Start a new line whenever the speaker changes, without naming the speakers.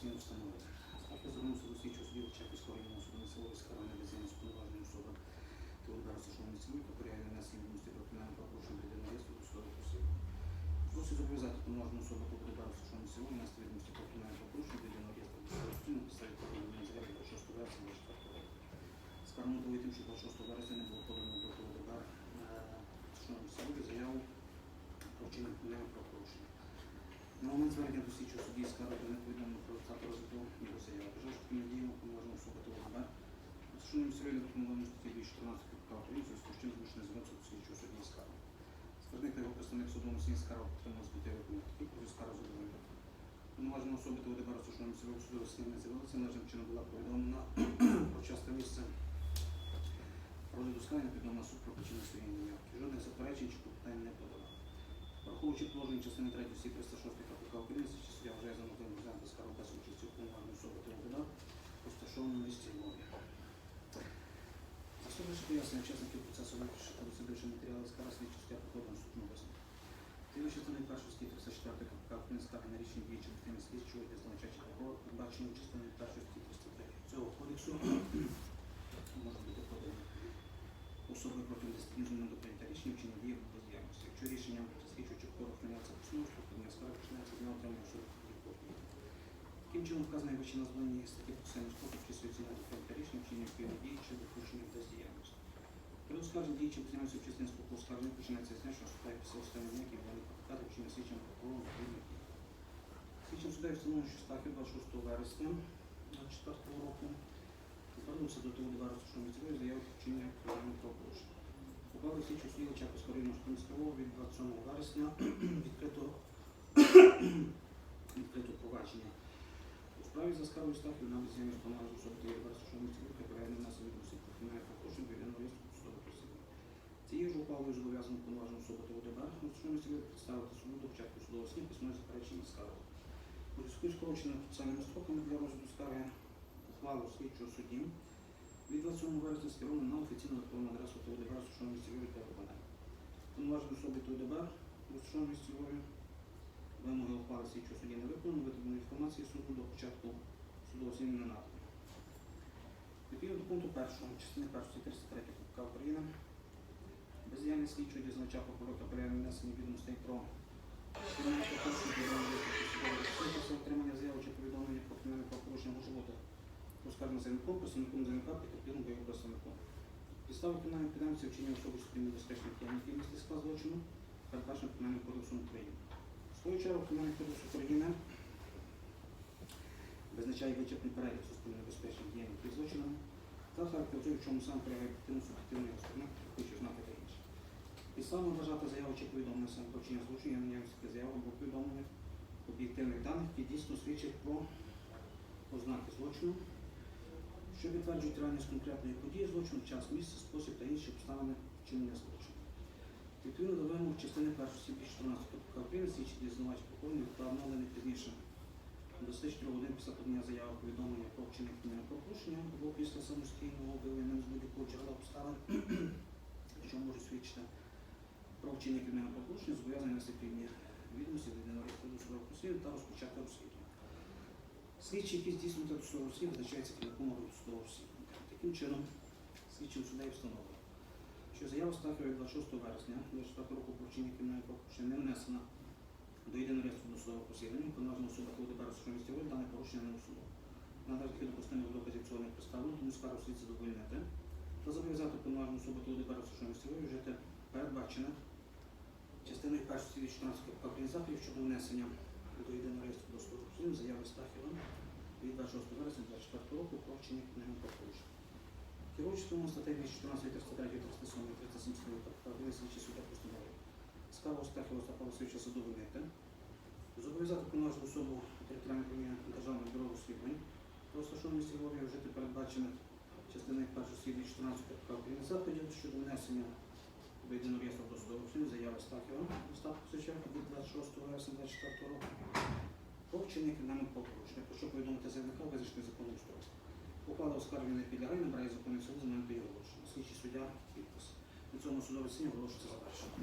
постійно встановити. Стахи звернувся до слідчого судді Чепівського районного суду Селовська районна безвільність повноважної особи Теодора Сашової Цілуй, та порядку внесення відомості про кримінальне правопорушення для реєстру до судових осіб. Просить зобов'язати повноважну особу Теодора Сашової Цілуй внести відомості про кримінальне правопорушення для реєстру до судових осіб на підставі повідомлення заяви про 6 вересня 24 року. Скарно було тим, що 26 вересня не було подано до Теодора Сашової Цілуй заяву про вчинення. На момент звернення до слідчого судді скарги не повідомлено про результати розгляду його заяви. Бажаю, що такими діями повноважена особа ТОГБ що не серйозно допомогли статті 214 КПК України, зв'язку з чим змушений звернутися до слідчого судді скарги. Скаржник та його представник судовому суді скарг отримав збиття документів, про скаргу задовольнив. Повноважена особа ТОДБ розсушеному судовому судовому суді не з'явилася, належним чином була повідомлена про часте місце розгляду скарги, не повідомлена суд про причину своєї неявки. Жодних заперечень чи. Враховуючи положення частини 3 статті 306 КПК України, слідчий суддя вважає за можливим розглянути скаргу без участі уповноваженої особи ТОДБ, розташованому в місті Львові. Заступивши пояснення учасників процесу вивчивши та дослідивши матеріали скарги слідчого суддя проходив наступну висновку. Згідно частини 1 статті 304 КПК України скарги на рішення діючої дитини слідчого для зазначачі прокурор, передбачені частиною 1 статті 303 цього кодексу може бути подані 10 днів з моменту прийняття рішення вчинення дії або бездіяльності. Якщо рішення слідчого чи прокурора прийняється постанову, то подання скарги починається з дня отримання суду копії. Таким чином вказані вище названі статті процесуального спорту вчислюється на прийняття рішення вчинення відповідної дії чи допущення бездіяльності. При оскарженні дії чи починається в частині спорту оскарження починається з дня, що після останнього дня, який буде покатати вчинення слідчим прокурором відповідної дії. Слідчим встановлено, що Стахів 26 вересня 2024 року звернувся до того удару що місцевої заяви про вчинення кримінального правопорушення. Ухвали слідчого судді Чапівського району Сумського від 27 вересня відкрито відкрито провадження. У справі за скаргою Стахів на визнання виконавчої особи та удару що місцевої та передання нас відомості про кримінальне правопорушення до єдиного реєстру судових осіб. Цією ж ухвалою зобов'язано та ОДБ що місцевої представити суду до початку судового слід письмове заперечення скарги. У зв'язку з скороченими процесуальними строками для розгляду скарги ухвалу слідчого судді від 27 вересня скеровано на офіційну електронну адресу ТОДБ розташованої місцевої та виконання. Повноважені особи ТОДБ розташованої місцевої вимоги ухвали слідчого судді не виконано, витриманої інформації суду до початку судового не надано. Відповідно до пункту 1 частини 1 статті 33 КПК України бездіяльність слідчого дізнавача прокурора порядку внесення відомостей про отримання заяви чи повідомлення про кримінальне правопорушення бути оскаржено заявником, представником заявника, потерпілим або його представником. Підстави кримінальної підемці вчинення особи небезпечних діяльників місті склад злочину, передбачено Кримінальним кодексом України. В свою чергу Кримінальний кодекс України визначає вичерпний перелік суспільно небезпечних діяльників злочинами та характеризує, в чому сам полягає активну суб'єктивної сторони, хоче знати та інше. Підставно вважати заяву чи повідомлення саме про вчинення злочину, є наявності заяви або повідомлення об'єктивних даних, які дійсно свідчать про ознаки злочину, що підтверджують реальність конкретної події злочину, час, місце, спосіб та інші обставини вчинення злочину. Відповідно до вимог частини 1 статті 14 КПК України слідчі дізнавач прокурорів не пізніше до 24 годин після подання заяви повідомлення про вчинення правопорушення або після самостійного виявлення з будь-якого джерела обставин, що можуть свідчити про вчинення кримінального правопорушення, зобов'язані відповідні відомості реєстру досудового розслідування та розпочати розслідування. Слідчі, які здійснюють досудове розслідування, визначаються керівником органу судового розслідування. Таким чином, слідчим суддею встановлено, що заява Стахова від 26 вересня 24 року про вчинення кримінального правопорушення не внесена до єдиного реєстру досудового розслідування, уповноважена особа КВДБ розширення місті волі, дане порушення не усунуло. Наразі до постанови доказів цього не представлено, тому скаргу слід задовольнити та зобов'язати уповноважену особу КВДБ розширення місті волі вжити передбачене частиною 1 статті 14 КПК заходів щодо внесення до єдиного реєстру досудового розслідування заяви Стахіва від 26 вересня 2024 року про вчинення кримінального правопорушення. Керуючи тому статтею 214, 303, 307, 37 КПК України слідчі суддя постановив Стахіва Остапа Васильовича задовольнити, зобов'язати повноважену особу територіального управління Державного бюро розслідувань про розташовані місці Львові вжити передбачених частиною 1 статті 14 КПК України заходів щодо внесення до єдиного реєстру досудового розслідування заяви Стахіва Васильовича від 26 вересня 2024 року про вчинення кримінального правопорушення, що повідомити заявника визначений законом строк. Ухвала оскарження не підлягає, набирає законний суд з моменту його оголошення. Слідчий суддя підпис. На цьому судове сіння оголошується завершено.